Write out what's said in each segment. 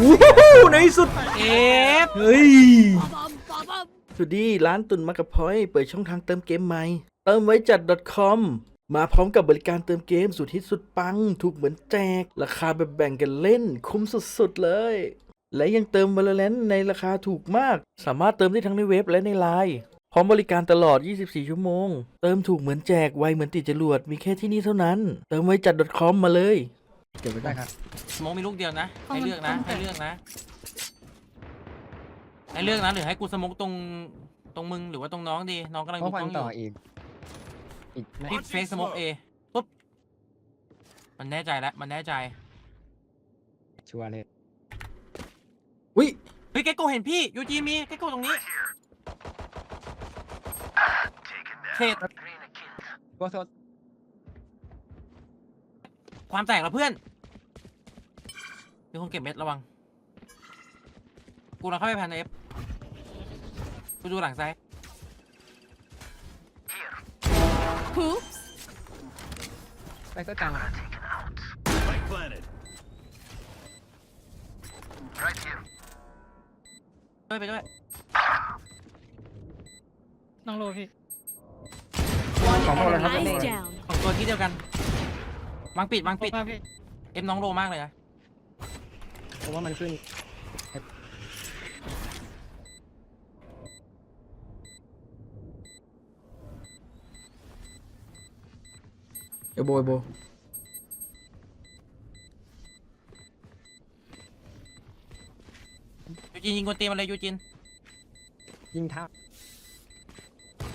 วู้ฮู้ในที่สุด เอฟเฮ้ยสวัสดีร้านตุนมักกะพอยเปิดช่องทางเติมเกมใหม่ เติมไว้จัด .com มาพร้อมกับบริการเติมเกมสุดฮิตสุดปัง ถูกเหมือนแจก ราคาแบบแบ่งกันเล่น คุ้มสุดๆเลย และยังเติม Valorant ในราคาถูกมาก สามารถเติมได้ทั้งในเว็บและในไลน์พร้อมบริการตลอด 24 ชั่วโมง เติมถูกเหมือนแจก ไวเหมือนติดจรวด มีแค่ที่นี่เท่านั้น เติมไว้จัด .com มาเลย เก็บไว้ก่ได้อนครับสโมองมีลูกเดียวนะเอาให้มันเลือกนะต้องแตะให้เลือกนะ ให้เลือกนะหรือให้กูสโมองตรงตรงมึงหรือว่าตรงน้องดี น้องกำลังเพดูราะกฟัล้นองอต่อยู่อีกอีกไม่พี่เฟกสโมองเอปุ๊บ มันแน่ใจแล้วมันแน่ใจ ชัวร์เลยอุ้ยเฮ้ยแกโกเห็นพี่ยูจีมีแกโกตรงนี้เทรดโก็โทษ ความแตกแล้วเพื่อนมีคนเก็บเม็ดระวัง กูเราเข้าไปแพนเอฟกูดูหลังซ้าย Oops. ไปก็กลาง Spike planted. ด้วยไปด้วย น้องโลพี่ของพวกเราครับ Eyes down. ของตัวที่เดียวกัน วางปิดวางปิดมาพี่เอ็มน้องโลมากเลยนะเพราะว่ามันขึ้นเอโบเอโบยูจินยิงคนเตรียมอะไรยูจิน ยิงเท้า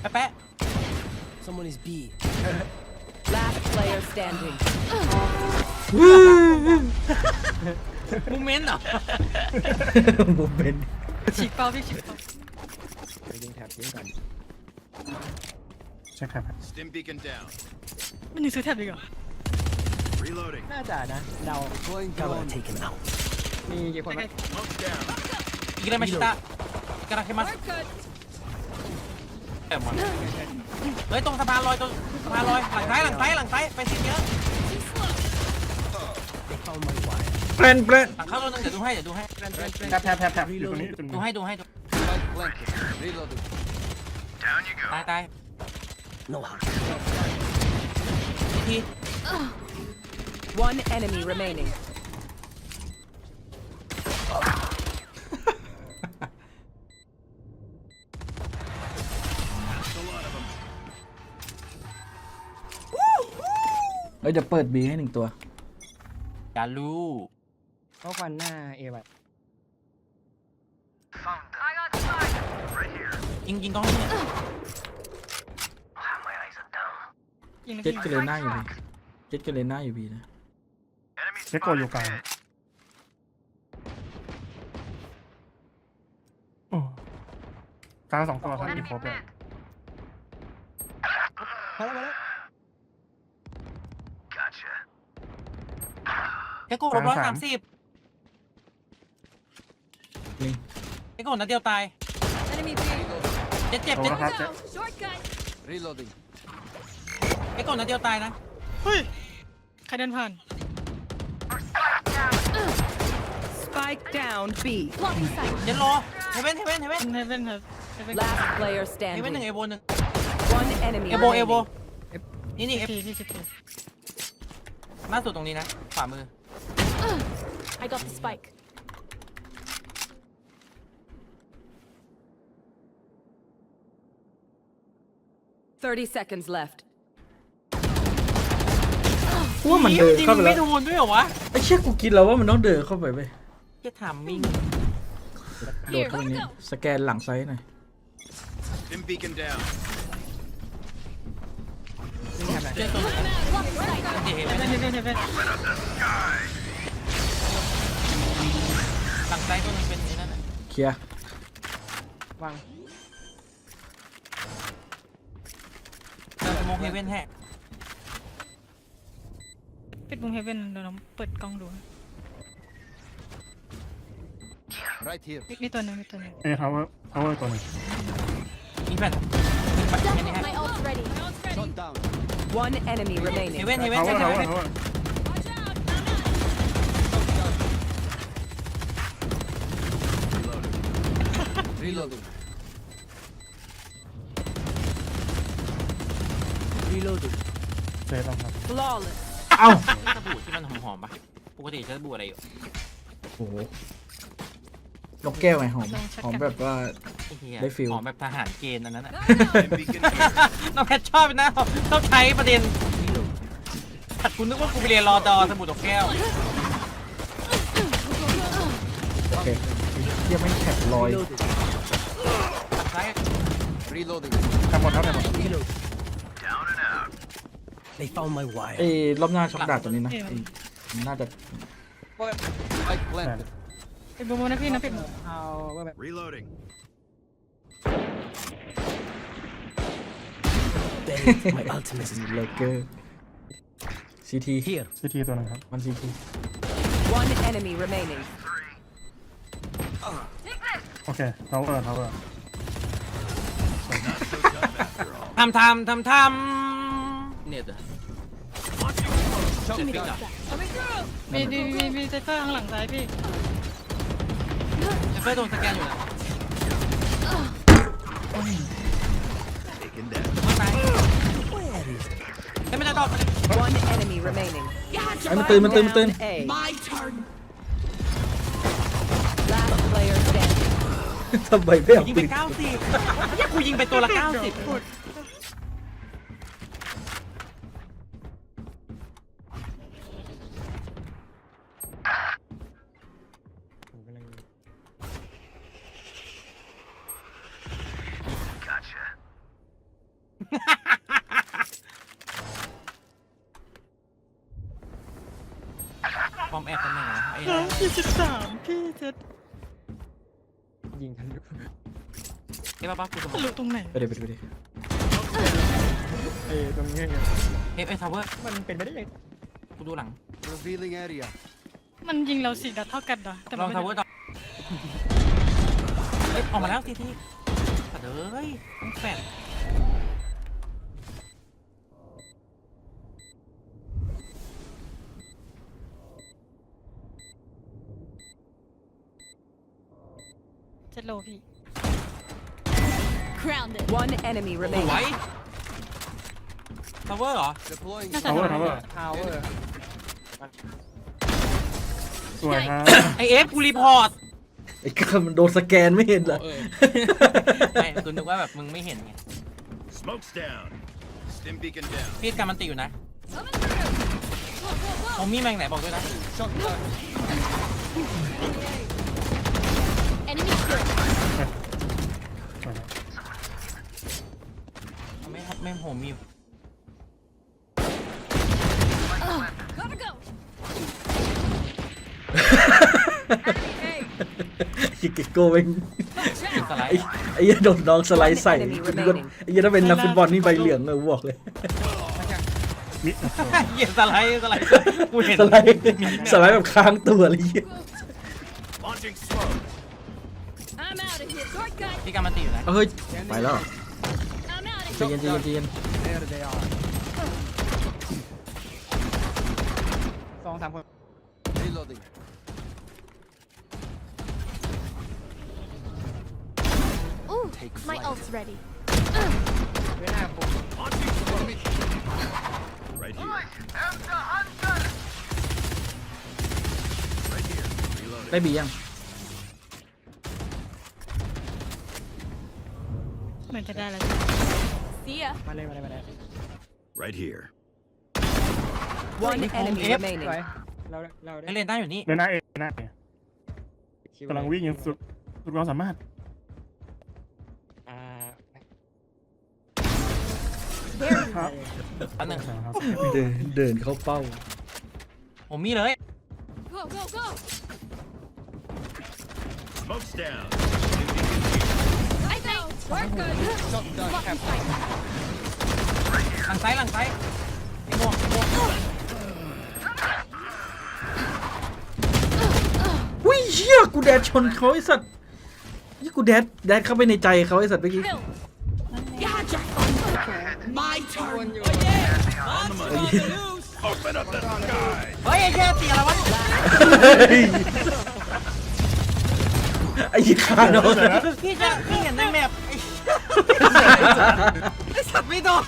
แป๊ะแป๊ะ Someone is B. Last player standing. มูเมนต์เหรอโมเมนต์ฉีกเป้าพี่ฉีกเป้าไปยิงแถบยิงก่อน Stim beacon down. มันยังซื้อแท็บอีกเหรอ Reloading. น่าจะนะเดา Deploying drone. Taken out. มีกี่คนใกวะล้ Smoke down. อีกแล้วมาชิตะกระดาษเคมัสแอบหมด เฮ้ยตรงสะพานลอยตรงสะพานลอยหลังซ้ายหลังซ้ายหลังซ้ายไปสิเยอะ They found my wire. แปลนแปลนหลังเข้าตัวหนึงเดี๋ยวดูให้เดี๋ยวดูให้แถบแถบแถบแถบอยู่ตรงนี้ดูให้ดูให้ดู Spike planted. Reloading. ตายตาย No hack. ที One enemy remaining. เอ้ยเดี๋ยวเปิดบีให้หนึ่งตัว อย่ารู้เพราะฟันหน้าเอวะยิงยิงกล้องนี่เนี่ยยิงนะเจ็ดพี่กเลน่าอยู่บีเจ็ดกเลน่าอยู่บีนะเช็คโกอยู่กลางโอ้กลางสองตัวครับอีกครบเลยพอแล้วพอ แล้วแกโก้ลบร้อยสามสิบนี่แกโก้นัดเดียวตาย Enemy เจ็ดเจ็บโอ้เจ็ดนะครับเจ๊ Shortcut. Reloading. แกโก้นัดเดียวตายนะ เฮ้ย ใครเดินผ่าน Spike down B. เจ็ดโลเฮเว่นเฮเว่นเฮเว่นเฮเว่นครับเฮเว่น Last player เฮเว่นหนึ่ง standing. เอโบหนึ่ง One enemy เอโบเอโบ remaining. นี่นี่เอฟพี่พี่สิบสี่ล่าสุดตรงนี้นะ ขวามือ I got the spike Thirty seconds left. กูว่ามันเดินเข้าไปยิงแล้ไม่วโดนด้วยเหรอวะไอ้เชี่ยกูคิดแล้วว่ามันต้องเดินเข้าไปไปจะถามมิงโดดเข้าไปนี้สแกนหลังไซส์หน่อย Stim beacon down. ยิงแถบไหนเจอตัวหนึ่งเจเฮเฮเว่นเว่นเฮเว่นเฮเว่นหลังซ้ายตัวหนึงเป็นนี่นั่นน่ะเคลียร์วางเจอสโมองเฮเว่นแฮกปิดมุมเฮเว่นเดี๋ยวเราเปิดกล้องดู Right here. มีมีตัวหนึงมีตัวหนึงเอ้ power power ตัวหนึ่งมีแฟนมีแฟนแค่นี้แฮก Shot down. One enemy เฮ remaining. เว่นเฮเว่น power เฮ power เว่น Reloading. เซฟต้องครับ Flawless. เอ้าสบู่ที่มันหอมๆปะปกติใช้สบู่อะไรอยู่โอ้โหนกแก้วไงหอม หอมแบบว่าไอ้เหี้ยได้ฟิล หอมแบบทหารเกณฑ์อันนั้นอะ Stim beacon here. น้องแพทชอบนะชอบใช้ประเด็นถัดคุณนึกว่ากูไปเรียนรอดอสมุดดอกแก้วโอเคเยังไม่แท็กลอยใช้ Reloading. ทำหมดครับทำหมดเอ้ยรอบหน้าช็อกดาบตัวนี้นะไอ้น่าจะ Spike planted. ปิดบูมนะพี่นะปิดเอาว่าแบบ Reloading. เลเกอร์ซีทีซีทีตัวหนึงครับมันซีที One enemy remaining. โอเคทาวเวอร์ทาวเวอร์ ทำทำทำทำเนี่ยเด้อเจ็ดปีกอะมีมีมีมีเซฟเฟอร์ข้างหลังซ้ายพี่เฟอร์โดนสแกนอยู่นะ Taken down. ไม่ไปเฮ้ยไม่ได้ตอบ One enemy remaining. ไอ้มันตื่นมันตื่นมันตื่น Down A. My turn. Last player standing. ทำไมไม่เอายิงปืไปนเก้าสิบเนี่ยกูยิงไปตัวละเก้าสิบ ปอมแอบตำแหน่งนะไอ้ยี่สิบสามพี่เจ็ดยิงทันลุไอ้ป้าป้ากูจะบทะอกลุตรงไหนไปเลยไปเลยไปเลยเอ้ยตรงนี้ไงเอฟเอทาวเวอร์มันเป็นไปได้ยังกูดูหลัง Revealing area. มันยิงเราสี่นัดเท่ากันเหรอแต่ลมัอนงไม่ทาวเวอร์ต่อเฮ้ยออกมาแล้วทีทีแต่เอ้ยต้องแฝด เจ็ดโลพี่ One enemy สวย remaining. ทาวเวอร์เหรอ Deploying. น่าจะทาวเวอร์ทาวเวอร์ทาวเวอร์สวยครับไอเอฟกูรีพอร์ตไอ้ข้ามันโดนสแกนไม่เห็นเหรอ ไม่กูนึกว่าแบบมึงไม่เห็นไง Smoke's down. Stim beacon down. พี่การมันติอยู่นะผมมีแมงไหนบอกด้วยนะ Shot down. สวยครับ ไม่ไม่ผมมียิกิโก้เป็นสไลไอ้ด์ไอ้เหี้ยโดนน้องสไลด์ใส่กูนึกว่าไอ้เหี้ยถ้าเป็นนักฟุตบอลนี่ใบเหลืองเลยบอกเลยยเหี้ยสไลด์สไลด์กูเห็นสไลด์สไลด์แบบค้างตัวเลยเหี้ย Launching smoke. พี่กามันติอยู่นะเฮ้ย ไปแล้ว ใจเย็นใจเย็นใจเย็น There they are สองสามคน Reloading. Take My flight. ult's ready. เว้นหน้าผม Launching smoke. Right here. Right here. Reloading. ได้บียัง เหมือนจะได้แล้ว See ya. มาเลยมาเลยมาเลย Right here. One enemy Yep. ส remaining. วยเราเราได้ไอเลนได้อยู่นี่ เดินหน้าเอหน้าเอคิกำลังวิ่งอย่างสุดสุดความสามารถอ่าครับอันหนึ่งครับเดินเดินเข้าเป้า ผมมีเลย Go, go, go. Smoke's down. I think. We're good. Shot down. Fucking fight. หลังซ้ายหลังซ้ายไอ้ม่วงไอ้ม่วงอุ้ยเชี่ยกูแดดชนเขาไอ้สัตว์นี่กูแดดแดดเข้าไปในใจเขาไอ้สัตว์เมื่อกี้ Kill. เฮ้ยไอ้แค่ตีอะไรวะไอ้อ้ยี่คาโนพี่จะพี่เห็นในแมปไอ้ ไอ้สัตว์ไม่โดน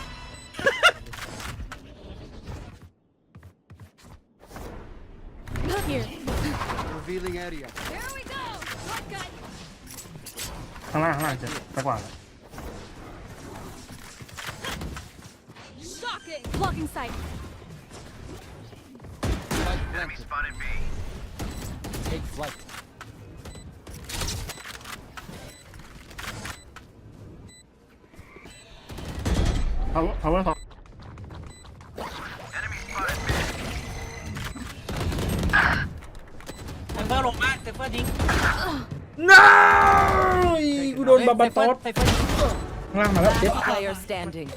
Here. Revealing area. There we go. Shotgun. ข้างล่างข้างล่างเจ็บไปกว่า Shocking. Blocking sight. Enemy spotted B. Take flight เอาเอาว่าสอง Enemy spotted B. เซฟเฟอร์ลงมาเซฟเฟอร์ดิ้งน้ากูโดนบาบาตอสเซฟเฟอร์ดิ้งข้างล่างมาแล้วเจ็บ Last player standing.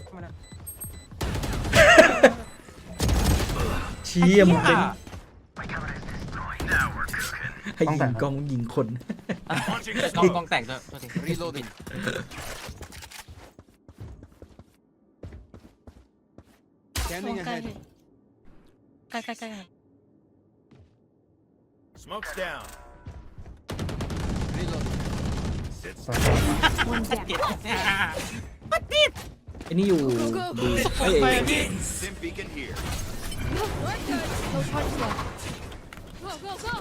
เชี่ยมึงเป็นอะ Now we're cooking. ให้ยิงกองยิงคน Launching กองกองแต่งเถอะโทษที Reloading. โอ้ใกล้พี่ ใกล้ใกล้ใกล้ครับ Smoke's down. สวย One down. ไอ้นี่อยู่ดีไอ้ยเอ้ย Stim beacon here. We're good. No charges left. Go, go, go.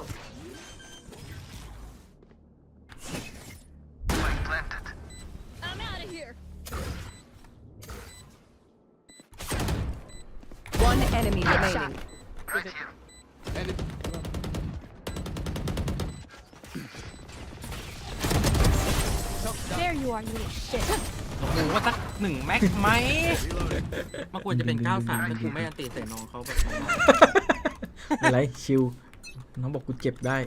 I'm out of here. One enemy remaining. There you are, you little shit. โอ้โหว่าสักหนึ่งแม็กไหมมันควรจะเป็น 93ถ้ากูไม่อันตีใส่น้องเขาแบบนั้นอะไรชิว น้องบอกกูเจ็บได้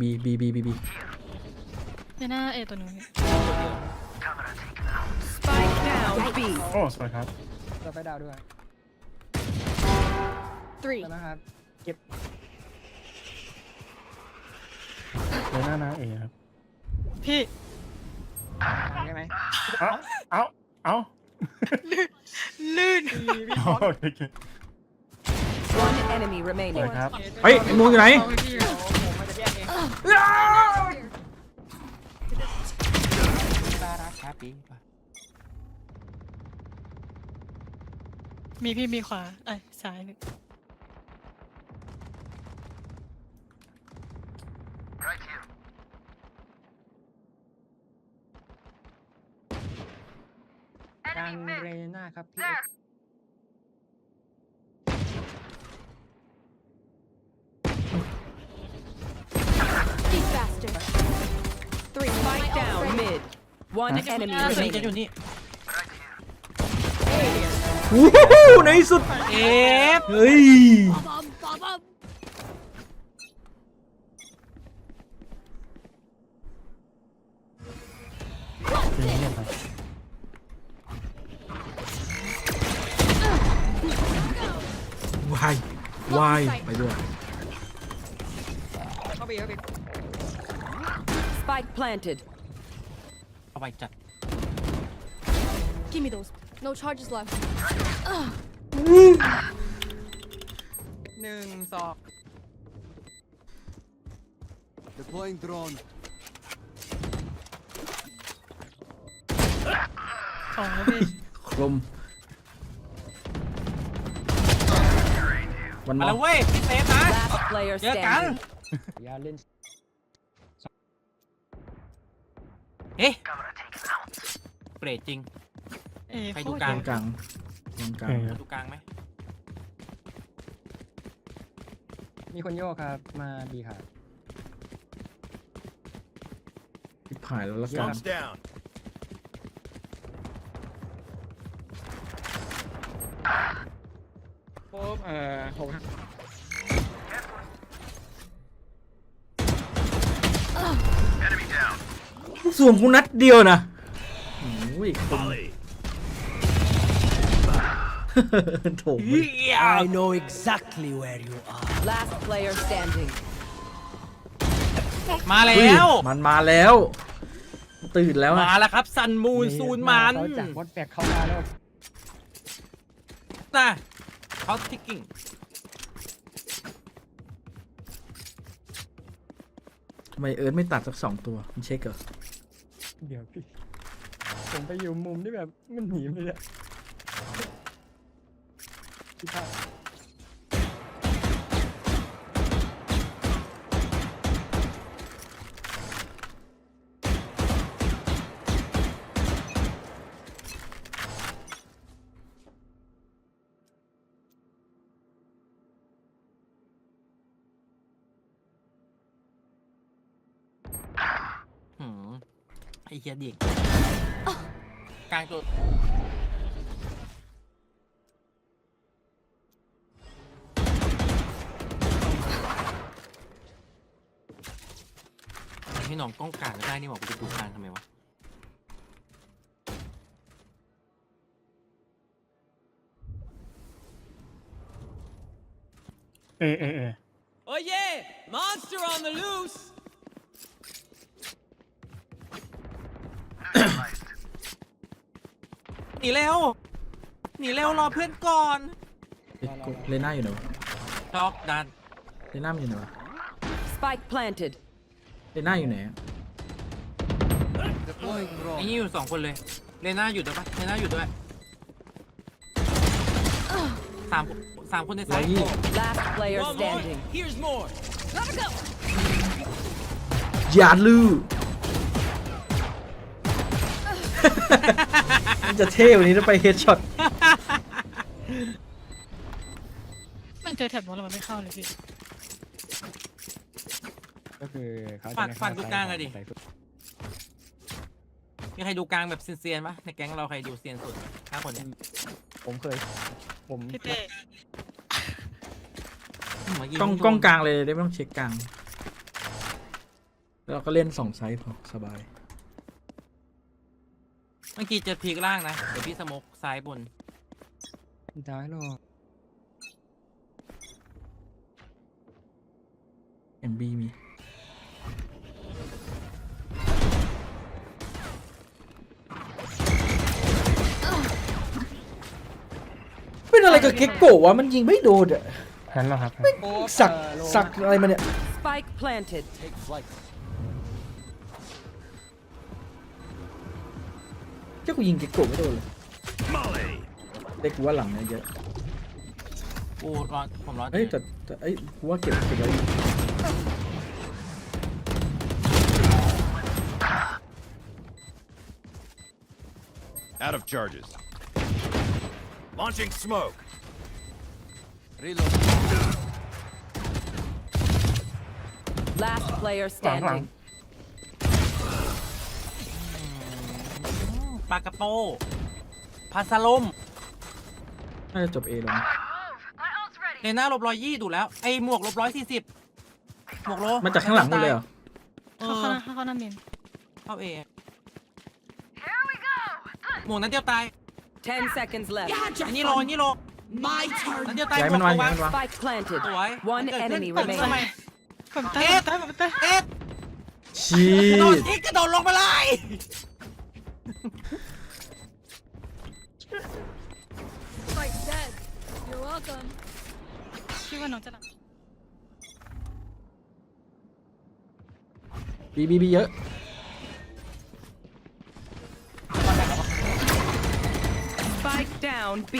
บีบีบีบีบีในหน้าเอตัวหนึงพี่ Spike down B. โอ้สวยครับ เราไปดาวด้วย Three. แล้วนะครับ เก็บเดี๋ยวหน้าหน้าเอครับพี่ได้ไหมเอาเอาเอาลื่นโอเค One enemy สวย remaining. ครับ เฮ้ยไอ้มูอยู่ไหนผมมันจะแยกเองบารักแฮปปี้ มีพี่มีขวาเอ้ยซ้ายพี่ Right here. กลางเรน่าครับพี่ Be faster. Three. Spike down mid. One enemy จะอยู่ remaining. นี่วู้ฮู้ ในที่สุดเอฟเฮ้ย Bum, bum, bum. เงียบๆครับวายวายไปด้วย เข้าไปเข้าไป Spike planted. เอาไปจัด Give me those. No charges left. หนึ่งสอง Deploying drone. สองแล้วพี่ คลมวันมมาอแล้วเว้ยพี่เซฟนะ Last player เจอกัน standing. อย่าเล่นเฮ้ยเปรตจริง เอใครโคดูตกลาง กลางกลางกลางเออดูกลางไหมมีคนโยกครับ มาดีครับทิพายแล้วละกัน Smoke's down. โป๊บเอ่อหก Enemy down. ส่วนกูนัดเดียวนะโอ้ยคม Volley. โถมมัน I know exactly where you are. Last player standing. มาแล้เฮ้ยว มันมาแล้ว ตื่นแล้วมาอะแล้วครับซันมูนซูนมันเขาจากวอตแบกเข้ามาแล้วนะเขาทิกกิ้งทำไมเอิร์ธไม่ตัดสักสองตัวมันเช็คเหรอเดี๋ยวพี่ผมไปอยู่มุมที่แบบมันหนีไปเล ยพี่ภาพหืมไอ้เหี้ยเด็กกลางตัว ให้น้องกล้องกลางก็ได้นี่บอกกูจะดูกลางทำไมวะเอเอเอโอ้ย monster on the loose หนีเร็วหนีเร็วรอเพื่อนก่อนเอ๊ะกูเลน่าอยู่ไหนวะช็อกดันเลน่ามันอยู่ไหนวะ Spike planted. เลน่าอยู่ไหนอะไอ้นี่อยู่สองคนเลย เลน่าอยู่ด้วยปะเลน่าอยู่ด้วยสามสามคนในร้ซ้าอยยยี่ Last player standing. Here's more อย่าลือ มันจะเท่วันนี้ถ้าไปเฮดช็อตมันเจอแถบนู้นแล้วมันไม่เข้าเลยพี่ ก็คือเขาจะฟันไม่ฟันเข้ากูกลางอะดิ ใส่สุดมีใครดูกลางแบบเซียนๆปะในแก๊งเราใครดูเซียนสุดห้าคนเนี่ยผมเคย ผมพี่เต้เมื่กี้กล้องโดนกล้องกลางเลยได้ไม่ต้องเช็คกลางแล้วเราก็เล่นสองไซส์พอสบาย เมื่อกี้เจะพีกล่างนะ เดี๋ยวพี่สโมกซ้ายบน ได้หรอก MB มี เป็นอะไรกับเก็กโกะวะมันยิงไม่โดนอะแพนแล้วครับสักสักอะไรมาเนี่ย Spike planted. เจ้ากูยิงเก็กโกะไม่โดนเลย Molly. เด็กกูว่าหลังเนี่ยเยอะกูร้อนผมร้อนเฮ้ยแต่แต่เอ้ยกูว่าเก็บเก็บไว้ Last player หลังหลัง standing. ปลากระโปพาสลมน่าจะจบเอลงเลน่าลบร้อยยี่ดูแล้ว ไอ้หมวกลบร้อยสี่สิบหมวกโลมาจากข้างหลังหมดเลยเหรอเอเข้าอเข้าหน้าเข้าหน้าเมนเข้าเอหมวกนั้นเดียวตาย10 seconds left. อันนี้โลอันนี้โล My turn นั้นเดียวตายย้ายหมมัวนกวางโลย้าวายงมันวาง Spike planted. สวย One เกิดขึ้น enemy ผมทำไม remaining. ผมเต้เอ็ดผมเต้ผมเต้เอ็ดชีกระโดดดอีกกระโดดลงมาเลย Like dead. You're welcome. คิดว่าน้องจะหลับบีบีบีเยอะ Spike down B.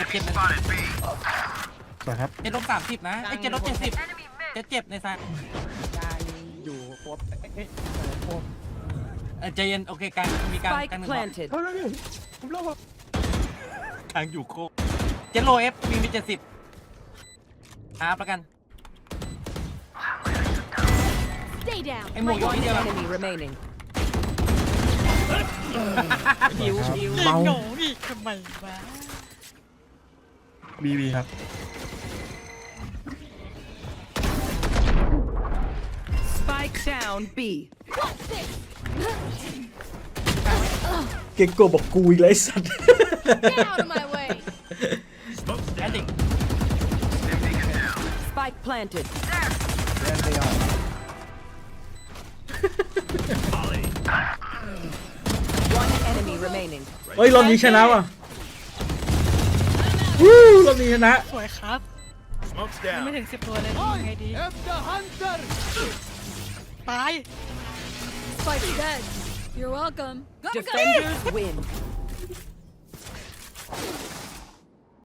เจ็บเจ็บนะสวยครับเจ็ดลบสามสิบนะไอ้เจ็ดลบเจ็ดสิบเจ็ดเจ็บในซ้ายอยู่ครบเอ๊ะเอ๊ะครบเออใจเย็นโอเคกลางมีกลาง Spike กลางหนึ่งรอบ planted. เฮ้ยผมเล่าว่ากลางอยู่โคกเจ็ดโลเอฟมีมีเจ็ดสิบหาประกัน Stay down. ไอ้หมวกอยู่ One ที่เดียว enemy remaining. ผิวผิวเมาโง่อีกทำไมวะ บีบีครับ Spike down B. เก็กโกะบอกกูอีกแล้วไอ้สัตว์ Get out of my way. Smoke's แอด down. ดิก Spike planted. เล่นไปก่อน Molly. One enemy remaining. เฮ้ยรอบนี้ชนะว่ะ วู้รอบนี้ชนะสวยครับ Smoke's ยังไม่ down. ถึงสิบตัวเลยยังไงดี ตาย Spike's dead. You're welcome. Go, go, go. Defenders win.